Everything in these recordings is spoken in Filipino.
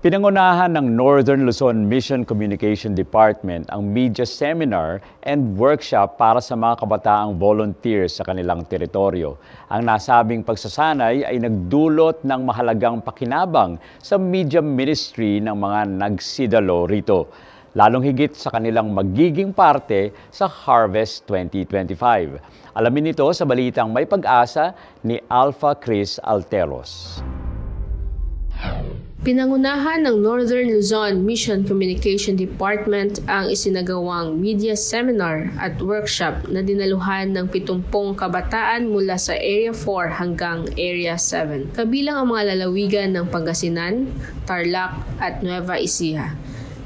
Pinangunahan ng Northern Luzon Mission Communication Department ang media seminar and workshop para sa mga kabataang volunteers sa kanilang teritoryo. Ang nasabing pagsasanay ay nagdulot ng mahalagang pakinabang sa media ministry ng mga nagsidalo rito, lalong higit sa kanilang magiging parte sa Harvest 2025. Alamin ito sa balitang may pag-asa ni Alpha Chris Alteros. Pinangunahan ng Northern Luzon Mission Communication Department ang isinagawang media seminar at workshop na dinaluhan ng 70 kabataan mula sa Area 4 hanggang Area 7. Kabilang ang mga lalawigan ng Pangasinan, Tarlac at Nueva Ecija.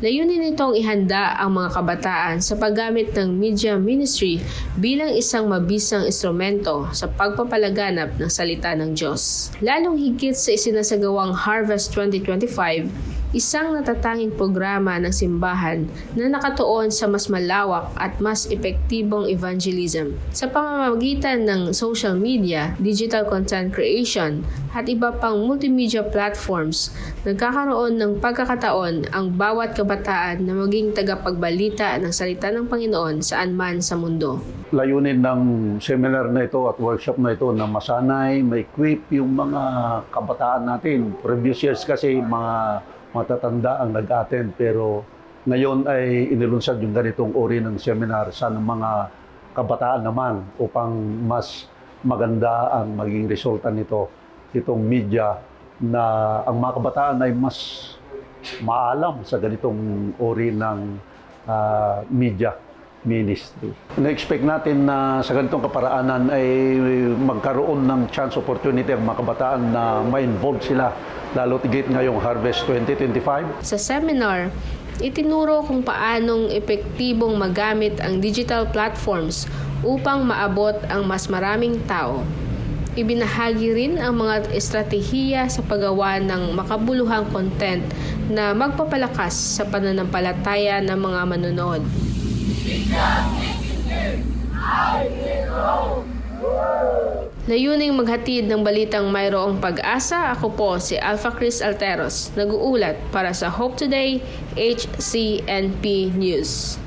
Layunin nitong ihanda ang mga kabataan sa paggamit ng media ministry bilang isang mabisang instrumento sa pagpapalaganap ng salita ng Diyos. Lalong higit sa isinasagawang Harvest 2025, isang natatanging programa ng simbahan na nakatuon sa mas malawak at mas epektibong evangelism sa pamamagitan ng social media, digital content creation, at iba pang multimedia platforms, nagkakaroon ng pagkakataon ang bawat kabataan na maging tagapagbalita ng salita ng Panginoon saan man sa mundo. layunin ng seminar na ito at workshop na ito na masanay, ma-equip yung mga kabataan natin. Previous years kasi mga matatanda ang nag-attend pero ngayon ay inilunsad yung ganitong uri ng seminar sa mga kabataan naman upang mas maganda ang maging resulta nito itong media na ang mga kabataan ay mas maalam sa ganitong uri ng ah, media ministry. Na-expect natin na sa ganitong kaparaanan ay magkaroon ng chance opportunity ang mga kabataan na ma-involve sila lalo tigit ngayong Harvest 2025. Sa seminar, itinuro kung paanong epektibong magamit ang digital platforms upang maabot ang mas maraming tao. Ibinahagi rin ang mga estratehiya sa paggawa ng makabuluhang content na magpapalakas sa pananampalataya ng mga manonood. Layuning maghatid ng balitang mayroong pag-asa, ako po si Alpha Chris Alteros, nag-uulat para sa Hope Today, HCNP News.